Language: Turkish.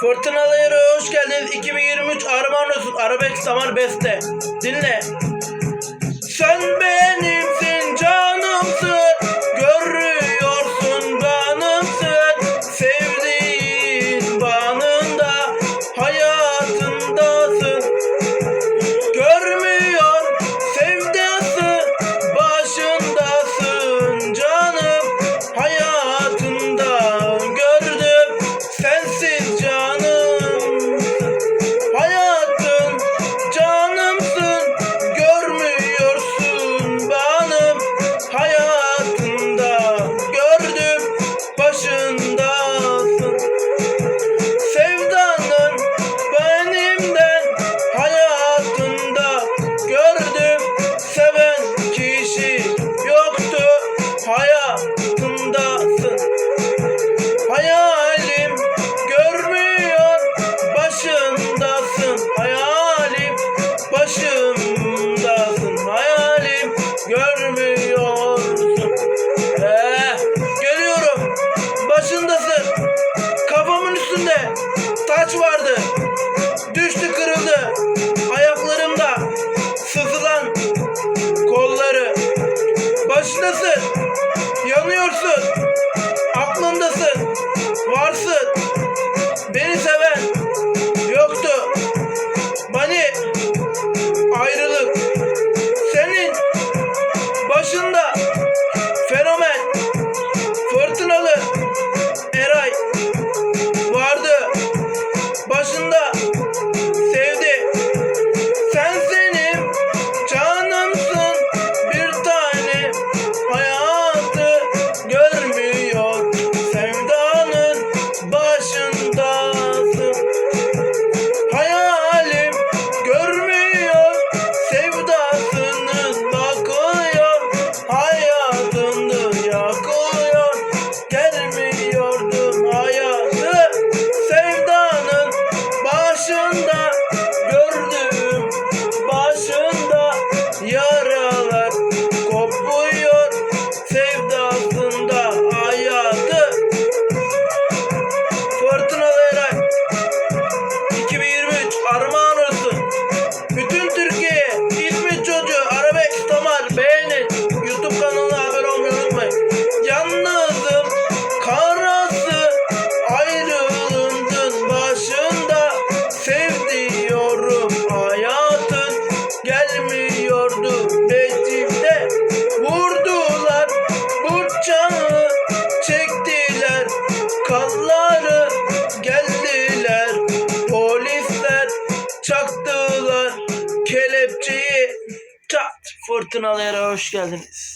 Fırtınalı hoş geldiniz. 2023 Armağan olsun. Arabex Samar Beste. Dinle. ateştesin. Yanıyorsun. Aklındasın. Varsın. Beni seven yoktu. Bani ayrılık. Senin başında fenomen fırtınalı Eray vardı. Başında kanları geldiler polisler çaktılar kelepçeyi çat fırtınalara hoş geldiniz.